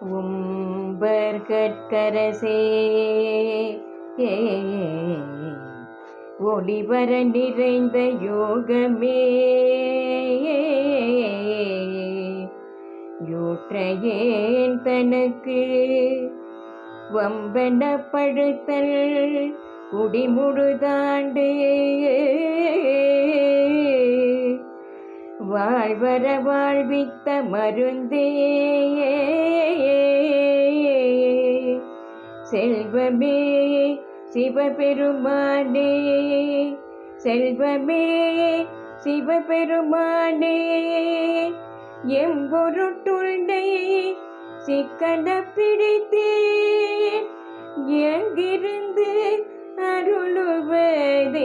உம்பர் கற்கரசே. ஒளிவர நிறைந்த யோகமே. யோற்றையேன் தனக்கு வம்பனப்படுத்தல் குடிமுழுதாண்டு வாழ்வர வாழ்வித்த மருந்தே. செல்வமே சிவபெருமானே. செல்வமே சிவபெருமானே. எம்பொருட்டுண்டை சிக்கன பிடித்தேன் எங்கிருந்து அருளுவதினையே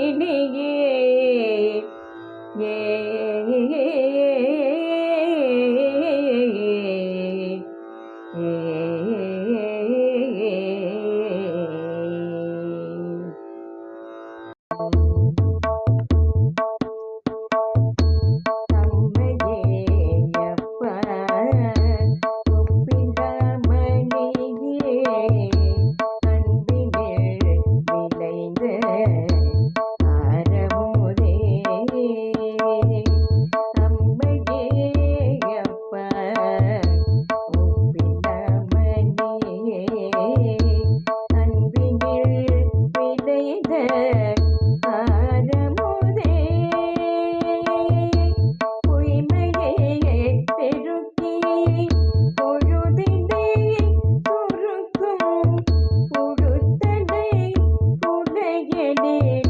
oh